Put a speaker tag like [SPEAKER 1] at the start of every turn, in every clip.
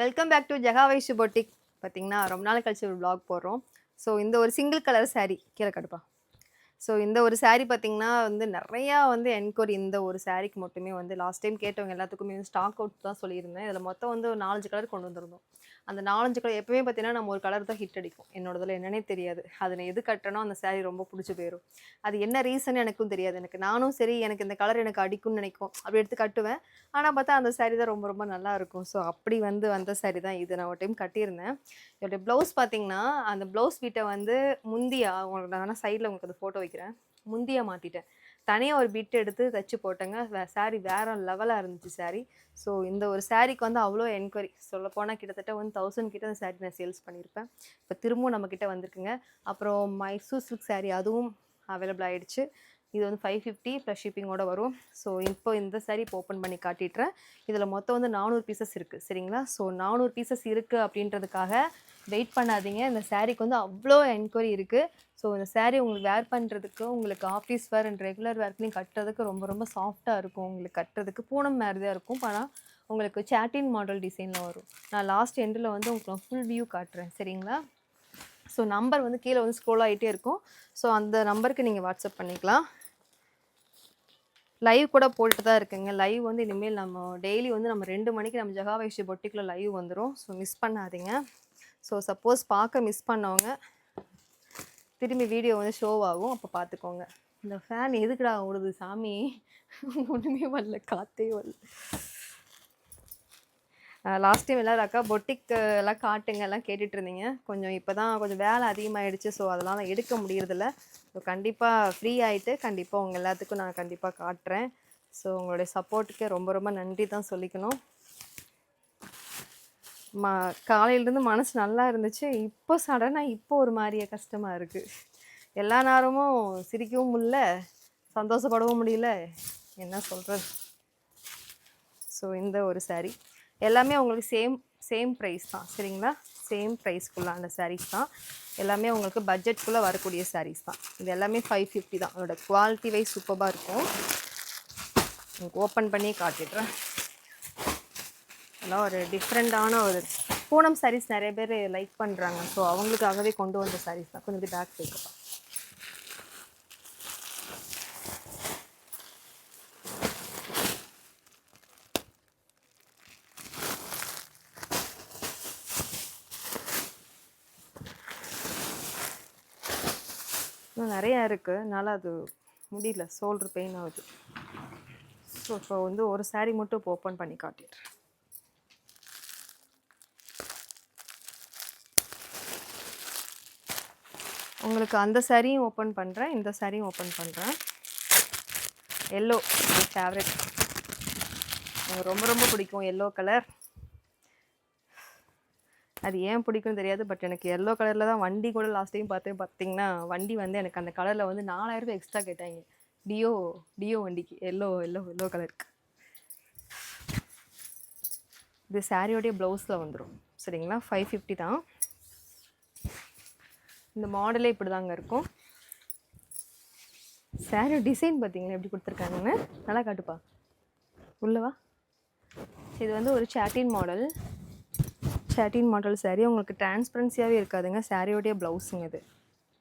[SPEAKER 1] Welcome back to ஜெகாவை சுபோட்டிக் பார்த்தீங்கன்னா ரொம்ப நாள் கழிச்சு ஒரு பிளாக் போடுறோம். ஸோ இந்த ஒரு சிங்கிள் கலர் saree கீழே கடுப்பா. ஸோ இந்த ஒரு சாரீ பார்த்தீங்கன்னா வந்து நிறையா வந்து என்கொயரி இந்த ஒரு சாரீக்கு மட்டுமே வந்து லாஸ்ட் டைம் கேட்டவங்க எல்லாத்துக்குமே வந்து ஸ்டாக் அவுட் தான் சொல்லியிருந்தேன். இதில் மொத்தம் வந்து ஒரு நாலஞ்சு கலர் கொண்டு வந்திருந்தோம். அந்த நாலஞ்சு கலர் எப்பவுமே பார்த்தீங்கன்னா நம்ம ஒரு கலர் தான் ஹிட் அடிக்கும். என்னோடதில் என்னன்னே தெரியாது. அதில் எது கட்டணும் அந்த சாரீ ரொம்ப பிடிச்சி போயிடும் அது என்ன ரீசன் எனக்கும் தெரியாது. எனக்கு நானும் சரி எனக்கு இந்த கலர் எனக்கு அடிக்கும்னு நினைக்கும். அப்படி எடுத்து கட்டுவேன். ஆனால் பார்த்தா அந்த சாரீ தான் ரொம்ப ரொம்ப நல்லா இருக்கும். ஸோ அப்படி வந்து வந்த சாரீ தான் இது. நான் ஒரு டைம் கட்டியிருந்தேன். என்னுடைய ப்ளவுஸ் பார்த்தீங்கன்னா அந்த ப்ளவுஸ் வீட்டை வந்து முந்தியா உங்களுக்கு நான் சைடில் உங்களுக்கு அந்த ஃபோட்டோ வைக்கிறேன் முந்திய மாற்றிட்டேன் தனியாக ஒரு பிட் எடுத்து தச்சு போட்டேங்க. வே saree வேற லெவலாக இருந்துச்சு சாரீ ஸோ இந்த ஒரு சாரீக்கு வந்து அவ்வளோ என்கொயரி சொல்ல போனால் கிட்டத்தட்ட வந்து தௌசண்ட் கிட்ட அந்த சாரீ நான் சேல்ஸ் பண்ணியிருப்பேன் இப்போ திரும்பவும் நம்மக்கிட்ட வந்திருக்குங்க. அப்புறம் மைசூர் சில்க் சாரீ அதுவும் அவைலபிள் ஆகிடுச்சு இது வந்து ஃபைவ் ஃபிஃப்டி ப்ளஸ் ஷிப்பிங்கோட வரும். ஸோ இப்போ இந்த saree இப்போ ஓப்பன் பண்ணி காட்டிட்டுறேன். இதில் மொத்தம் வந்து நானூறு பீசஸ் இருக்குது சரிங்களா? ஸோ நானூறு பீசஸ் இருக்குது அப்படின்றதுக்காக வெயிட் பண்ணாதீங்க. இந்த சாரீக்கு வந்து அவ்வளோ என்கொயரி இருக்குது ஸோ இந்த சாரீ உங்களுக்கு வேர் பண்ணுறதுக்கு உங்களுக்கு ஆஃபீஸ் வேர் அண்ட் ரெகுலர் வேர்க்லையும் கட்டுறதுக்கு ரொம்ப ரொம்ப சாஃப்டாக இருக்கும். உங்களுக்கு கட்டுறதுக்கு பூனம் மாதிரி தான் இருக்கும். ஆனால் உங்களுக்கு சாட்டின் மாடல் டிசைனில் வரும். நான் லாஸ்ட் எண்டில் வந்து உங்களுக்கு ஃபுல் வியூ காட்டுறேன். சரிங்களா? ஸோ நம்பர் வந்து கீழே வந்து ஸ்க்ரோல் ஆகிட்டே இருக்கும். ஸோ அந்த நம்பருக்கு நீங்கள் வாட்ஸ்அப் பண்ணிக்கலாம். லைவ் கூட போட்டுட்டு தான் இருக்குங்க. லைவ் வந்து இனிமேல் நம்ம டெய்லி வந்து நம்ம ரெண்டு மணிக்கு நம்ம ஜெகா வைஷ்ய பொட்டிக்குள்ளே லைவ் வந்துடும் ஸோ மிஸ் பண்ணாதீங்க. ஸோ சப்போஸ் பார்க்க மிஸ் பண்ணவங்க திரும்பி வீடியோ வந்து ஷோ ஆகும். அப்போ பார்த்துக்கோங்க இந்த ஃபேன் எதுக்குடா ஓடுது சாமி? ஒன்றுமே வரல காற்றே வரல. லாஸ்ட் டைம் எல்லாரும் அக்கா பொட்டிக் எல்லாம் காட்டுங்க எல்லாம் கேட்டுட்டு இருந்தீங்க. கொஞ்சம் இப்போ தான் கொஞ்சம் வேலை அதிகமாகிடுச்சு ஸோ அதெல்லாம் எடுக்க முடியறதில்ல. ஸோ கண்டிப்பாக ஃப்ரீ ஆகிட்டு கண்டிப்பாக உங்கள் எல்லாத்துக்கும் நான் கண்டிப்பாக காட்டுறேன். ஸோ உங்களுடைய சப்போர்ட்டுக்கு ரொம்ப ரொம்ப நன்றி தான் சொல்லிக்கணும். ம காலையிலேருந்து மனசு நல்லா இருந்துச்சு. இப்போ சடனாக இப்போ ஒரு மாதிரியே கஷ்டமாக இருக்குது எல்லா நேரமும் சிரிக்கவும் முடியல சந்தோஷப்படவும் முடியல. என்ன சொல்கிறது ஸோ இந்த ஒரு சாரீ எல்லாமே உங்களுக்கு சேம் சேம் ப்ரைஸ் தான். சரிங்களா? சேம் ப்ரைஸ்க்குள்ளான சாரீஸ் தான். எல்லாமே உங்களுக்கு பட்ஜெட்குள்ளே வரக்கூடிய சாரீஸ் தான். இது எல்லாமே ஃபைவ் ஃபிஃப்டி தான். அதோட குவாலிட்டி வைஸ் சூப்பராக இருக்கும். உங்களுக்கு ஓப்பன் பண்ணி காட்டிடுறேன். அதெல்லாம் ஒரு டிஃப்ரெண்ட்டான ஒரு பூனம் சாரீஸ் நிறைய பேர் லைக் பண்ணுறாங்க ஸோ அவங்களுக்காகவே கொண்டு வந்த சாரீஸ் தான். கொஞ்சம் பேக் போய்க்கலாம் இன்னும் நிறையா இருக்குது அதனால் அது முடியல. சோல்ட்ரு பெயின் ஆகுது. ஸோ இப்போ வந்து ஒரு saree மட்டும் இப்போ ஓப்பன் பண்ணி காட்டிடுறேன். உங்களுக்கு அந்த சாரியும் ஓப்பன் பண்ணுறேன் இந்த சாரியும் ஓப்பன் பண்ணுறேன் எல்லோ ஃபேவரட் எனக்கு ரொம்ப ரொம்ப பிடிக்கும் எல்லோ கலர் அது ஏன் பிடிக்கும் தெரியாது பட் எனக்கு எல்லோ கலரில் தான் வண்டி கூட லாஸ்ட் டைம் பார்த்து பார்த்தீங்கன்னா வண்டி வந்து எனக்கு அந்த கலரில் வந்து நாலாயிரம் ரூபாய் எக்ஸ்ட்ரா கேட்டாங்க. டியோ டியோ வண்டிக்கு. எல்லோ எல்லோ எல்லோ கலருக்கு இது சாரியோடைய ப்ளவுஸில் வந்துடும் சரிங்களா? ஃபைவ் ஃபிஃப்டி தான். இந்த மாடலே இப்படி தாங்க இருக்கும். சாரி டிசைன் பார்த்தீங்களா எப்படி கொடுத்துருக்காங்கன்னு? நல்லா காட்டுப்பா. உள்ளவா இது வந்து ஒரு satin model satin model sari உங்களுக்கு டிரான்ஸ்பரன்சியாகவே இருக்காதுங்க. சாரியோடைய ப்ளவுஸுங்க இது.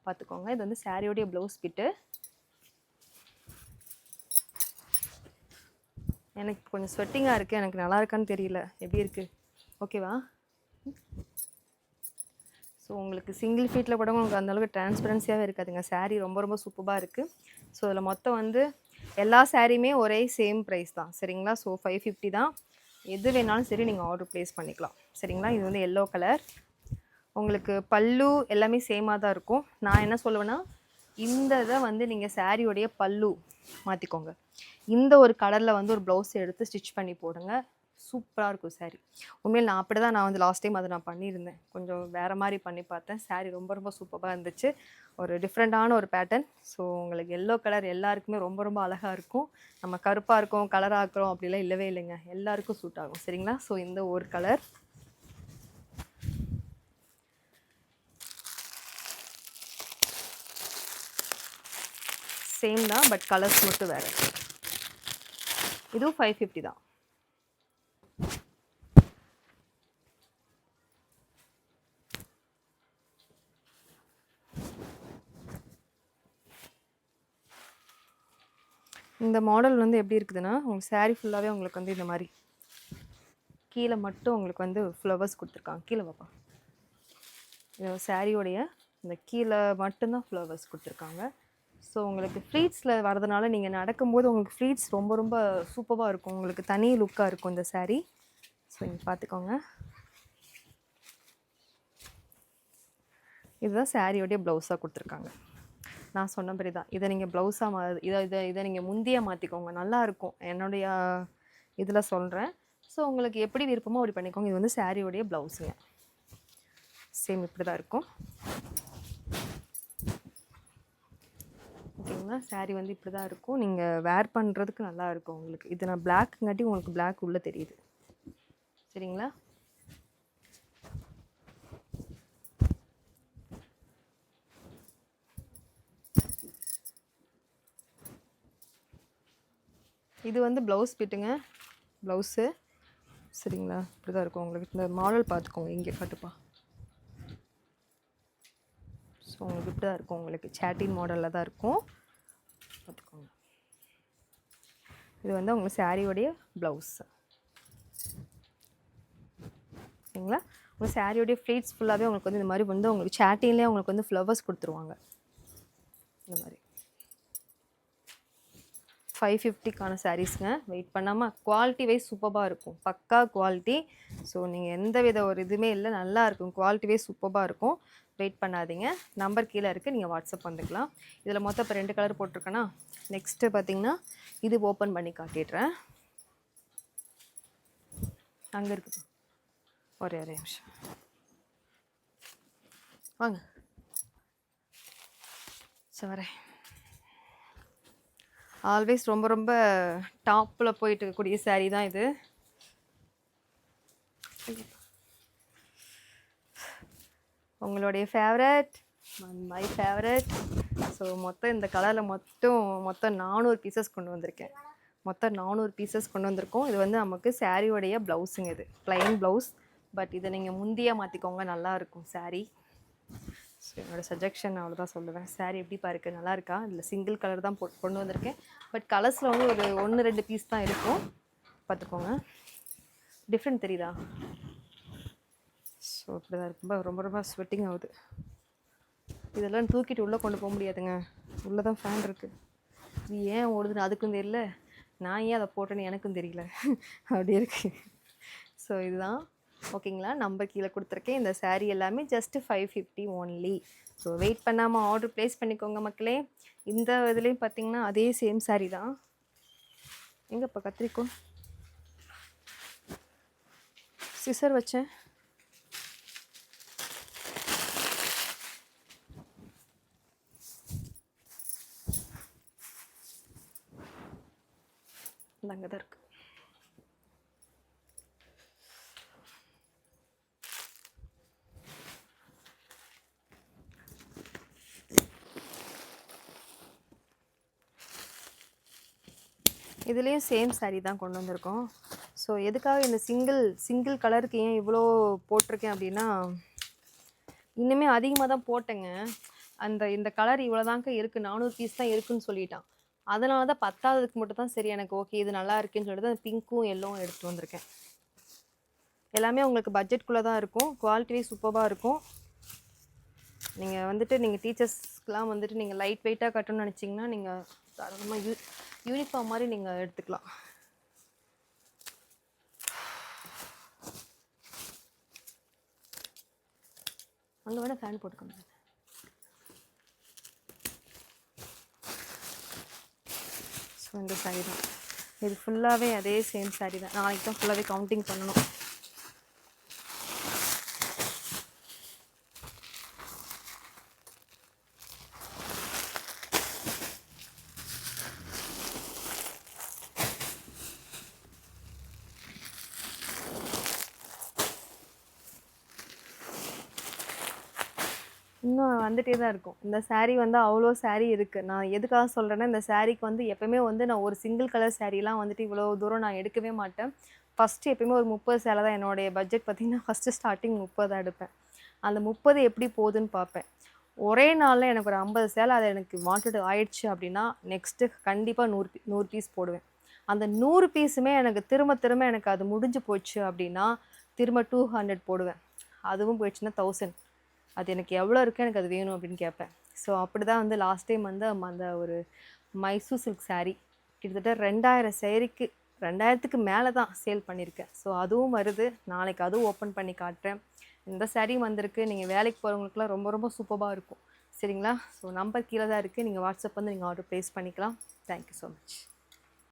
[SPEAKER 1] பார்த்துக்கோங்க இது வந்து சாரியோடைய ப்ளவுஸ் கிட்டு எனக்கு கொஞ்சம் ஸ்வெட்டிங்காக இருக்குது எனக்கு நல்லா இருக்கான்னு தெரியல. எப்படி இருக்குது ஓகேவா ஸோ உங்களுக்கு சிங்கிள் ஃபீட்டில் கூட உங்களுக்கு அந்தளவுக்கு டிரான்ஸ்பரன்சியாகவே இருக்காதுங்க. சாரீ ரொம்ப ரொம்ப சூப்பராக இருக்குது ஸோ இதில் மொத்தம் வந்து எல்லா சாரியுமே ஒரே சேம் ப்ரைஸ் தான். சரிங்களா? ஸோ ஃபைவ் ஃபிஃப்டி தான். எது வேணாலும் சரி நீங்கள் ஆர்டர் ப்ளேஸ் பண்ணிக்கலாம். சரிங்களா? இது வந்து எல்லோ கலர் உங்களுக்கு பல்லு எல்லாமே சேமாக தான் இருக்கும். நான் என்ன சொல்லுவேன்னா இந்த இதை வந்து நீங்கள் சாரியோடைய பல்லு மாற்றிக்கோங்க இந்த ஒரு கலரில் வந்து ஒரு ப்ளவுஸ் எடுத்து ஸ்டிச் பண்ணி போடுங்க. சூப்பராக இருக்கும் saree. உண்மையில் நான் அப்படி தான் நான் வந்து லாஸ்ட் டைம் அதை நான் பண்ணியிருந்தேன். கொஞ்சம் வேறு மாதிரி பண்ணி பார்த்தேன். saree ரொம்ப ரொம்ப சூப்பராக இருந்துச்சு. ஒரு டிஃப்ரெண்ட்டான ஒரு பேட்டர்ன் ஸோ உங்களுக்கு எல்லோ கலர் எல்லாருக்குமே ரொம்ப ரொம்ப அழகாக இருக்கும். நம்ம கருப்பாக இருக்கோம் கலராக இருக்கிறோம் அப்படிலாம் இல்லவே இல்லைங்க. எல்லாருக்கும் சூட் ஆகும். சரிங்களா? ஸோ இந்த ஒரு கலர் சேம் தான் பட் கலர்ஸ் மட்டும் வேறு. இதுவும் ஃபைவ் ஃபிஃப்டி தான். இந்த மாடல் வந்து எப்படி இருக்குதுன்னா உங்கள் சாரீ ஃபுல்லாகவே உங்களுக்கு வந்து இந்த மாதிரி கீழே மட்டும் உங்களுக்கு வந்து ஃப்ளவர்ஸ் கொடுத்துருக்காங்க. கீழே பார்ப்பா இது சாரியோடைய இந்த கீழே மட்டும்தான் ஃப்ளவர்ஸ் கொடுத்துருக்காங்க. ஸோ உங்களுக்கு ஃப்ளீட்ஸில் வரதுனால நீங்கள் நடக்கும்போது உங்களுக்கு ஃப்ளீட்ஸ் ரொம்ப ரொம்ப சூப்பராக இருக்கும். உங்களுக்கு தனி லுக்காக இருக்கும் இந்த சாரீ ஸோ நீங்கள் பார்த்துக்கோங்க இதுதான் சாரியோடைய ப்ளவுஸாக கொடுத்துருக்காங்க. நான் சொன்ன மாதிரி தான். இதை நீங்கள் ப்ளவுஸாக மா இதை இதை இதை நீங்கள் முந்திய மாற்றிக்கோங்க நல்லாயிருக்கும் என்னுடைய இதில் சொல்கிறேன் ஸோ உங்களுக்கு எப்படி விருப்பமோ அப்படி பண்ணிக்கோங்க. இது வந்து சாரியோடைய ப்ளவுஸுங்க சேம் இப்படி தான் இருக்கும். ஓகேங்களா saree வந்து இப்படி தான் இருக்கும். நீங்கள் வேர் பண்ணுறதுக்கு நல்லா இருக்கும் உங்களுக்கு. இது நான் பிளாக்குங்காட்டி உங்களுக்கு பிளாக் உள்ளே தெரியுது. சரிங்களா? இது வந்து ப்ளவுஸ் பிட்டுங்க ப்ளவுஸு சரிங்களா? இப்படி தான் இருக்கும் உங்களுக்கு. இந்த மாடல் பார்த்துக்கோங்க. இங்கே காட்டுப்பா. ஸோ உங்களுக்கு இப்படி தான் இருக்கும் உங்களுக்கு. சேட்டின் மாடலில் தான் இருக்கும். பார்த்துக்கோங்க. இது வந்து உங்களுக்கு சாரியோடைய ப்ளவுஸ் சரிங்களா? உங்கள் சாரியோடைய ஃப்ளீட்ஸ் ஃபுல்லாகவே உங்களுக்கு வந்து இந்த மாதிரி வந்து உங்களுக்கு சேட்டின்லேயே உங்களுக்கு வந்து ஃப்ளவர்ஸ் கொடுத்துருவாங்க. இந்த மாதிரி. ஃபைவ் ஃபிஃப்டிக்கான சாரீஸ்ங்க வெயிட் பண்ணாமல் குவாலிட்டி வைஸ் சூப்பராக இருக்கும். பக்கா குவாலிட்டி ஸோ நீங்கள் எந்த வித ஒரு இதுவுமே இல்லை. நல்லா இருக்கும். குவாலிட்டி வைஸ் சூப்பராக இருக்கும். வெயிட் பண்ணாதீங்க. நம்பர் கீழே இருக்குது நீங்கள் வாட்ஸ்அப் வந்துக்கலாம். இதில் மொத்தம் இப்போ ரெண்டு கலர் போட்டிருக்கேன்னா நெக்ஸ்ட்டு பார்த்தீங்கன்னா இது ஓப்பன் பண்ணி காட்டிடுறேன். அங்கே இருக்குது ஒரே ஒரே நிமிஷம். வாங்க. சரி வரேன். ஆல்வேஸ் ரொம்ப ரொம்ப டாப்பில் போயிட்டு இருக்கக்கூடிய saree தான் இது. உங்களுடைய ஃபேவரட் மை ஃபேவரட் ஸோ மொத்தம் இந்த கலரில் மொத்தம் மொத்தம் நானூறு பீசஸ் கொண்டு வந்திருக்கேன். மொத்தம் நானூறு பீசஸ் கொண்டு வந்திருக்கோம். இது வந்து நமக்கு சாரியோடைய ப்ளவுஸுங்க இது. ப்ளைன் ப்ளவுஸ் பட் இதை நீங்கள் முந்தியாக மாற்றிக்கோங்க நல்லா இருக்கும் ஸோ என்னோட சஜஷன் அவ்வளோதான் சொல்லுவேன். சாரீ எப்படிப்பா இருக்குது நல்லா இருக்கா? இதில் சிங்கிள் கலர் தான் போ கொண்டு வந்திருக்கேன். பட் கலர்ஸில் வந்து ஒரு ஒன்று ரெண்டு பீஸ் தான் இருக்கும். பார்த்துக்கோங்க. டிஃப்ரெண்ட் தெரியுதா? ஸோ இப்படி தான் ரொம்ப ரொம்ப ரொம்ப ஸ்வெட்டிங் ஆகுது. இதெல்லாம் தூக்கிட்டு உள்ளே கொண்டு போக முடியாதுங்க. உள்ளே தான் ஃபேன் இருக்குது இது ஏன் ஓடுதுன்னு அதுக்கும் தெரியல. நான் ஏன் அதை போட்டேன்னு எனக்கும் தெரியல. அப்படி இருக்குது ஸோ இதுதான். ஓகேங்களா? நம்பர் கீழே கொடுத்துருக்கேன் இந்த சாரீ எல்லாமே just five fifty only so wait பண்ணாமல் ஆர்டர் ப்ளேஸ் பண்ணிக்கோங்க மக்களே. இந்த இதுலேயும் பார்த்தீங்கன்னா அதே சேம் சாரீ தான். எங்கப்பா கத்திரிக்கோ சிசர் வச்சேன் அங்கே தான் இருக்குது இதுலேயும் சேம் சாரீ தான் கொண்டு வந்திருக்கோம். ஸோ எதுக்காக இந்த சிங்கிள் சிங்கிள் கலருக்கு ஏன் இவ்வளோ போட்டிருக்கேன் அப்படின்னா இன்னுமே அதிகமாக தான் போட்டேங்க. அந்த இந்த கலர் இவ்வளோதாங்க இருக்குது நானூறு பீஸ் தான் இருக்குன்னு சொல்லிட்டான். அதனால தான் பத்தாவதுக்கு மட்டும் தான் சரி எனக்கு ஓகே இது நல்லா இருக்குன்னு சொல்லிட்டு அந்த பிங்க்கும் எல்லோவும் எடுத்து வந்திருக்கேன். எல்லாமே உங்களுக்கு பட்ஜெட்குள்ளே தான் இருக்கும். குவாலிட்டி சூப்பராக இருக்கும். நீங்கள் வந்துட்டு நீங்கள் டீச்சர்ஸ்க்கெலாம் வந்துட்டு நீங்கள் லைட் வெயிட்டாக கட்டணும்னு நினச்சிங்கன்னா நீங்கள் தாராளமாக யூ யூனிஃபார்ம் மாதிரி நீங்கள் எடுத்துக்கலாம். அங்கே வேணால் ஃபேன் போட்டுக்கோங்க. ஸோ இந்த saree தான். இது ஃபுல்லாகவே அதே சேம் saree தான். நாளைக்கு தான் ஃபுல்லாகவே கவுண்டிங் பண்ணணும். இன்னும் வந்துட்டே தான் இருக்கும். இந்த சாரீ வந்து அவ்வளோ சாரீ இருக்குது நான் எதுக்காக சொல்கிறேன்னா இந்த சாரீக்கு வந்து எப்போயுமே வந்து நான் ஒரு சிங்கிள் கலர் சாரீலாம் வந்துட்டு இவ்வளோ தூரம் நான் எடுக்கவே மாட்டேன். ஃபஸ்ட்டு எப்பயுமே ஒரு முப்பது சேலை தான் என்னுடைய பட்ஜெட் பார்த்திங்கன்னா ஃபஸ்ட்டு ஸ்டார்டிங் முப்பது தான் எடுப்பேன். அந்த முப்பது எப்படி போகுதுன்னு பார்ப்பேன். ஒரே நாளில் எனக்கு ஒரு ஐம்பது சேலை அது எனக்கு வாண்டட் ஆயிடுச்சு அப்படின்னா நெக்ஸ்ட்டு கண்டிப்பாக நூறு நூறு பீஸ் போடுவேன். அந்த நூறு பீஸுமே எனக்கு திரும்ப திரும்ப எனக்கு அது முடிஞ்சு போச்சு அப்படின்னா திரும்ப டூ ஹண்ட்ரட் போடுவேன். அதுவும் போயிடுச்சுன்னா தௌசண்ட் அது எனக்கு எவ்வளோ இருக்குது எனக்கு அது வேணும் அப்படின்னு கேட்பேன். ஸோ அப்படி தான் வந்து லாஸ்ட் டைம் வந்து அந்த ஒரு மைசூர் சில்க் சாரீ கிட்டத்தட்ட ரெண்டாயிரம் சேரீக்கு ரெண்டாயிரத்துக்கு மேலே தான் சேல் பண்ணியிருக்கேன். ஸோ அதுவும் வருது. நாளைக்கு அதுவும் ஓப்பன் பண்ணி காட்டுறேன். இந்த saree வந்திருக்கு. நீங்கள் வேலைக்கு போகிறவங்களுக்குலாம் ரொம்ப ரொம்ப சூப்பராக இருக்கும். சரிங்களா? ஸோ நம்பர் கீழே தான் இருக்குது நீங்கள் வாட்ஸ்அப் வந்து நீங்கள் ஆர்டர் ப்ளேஸ் பண்ணிக்கலாம். Thank you so much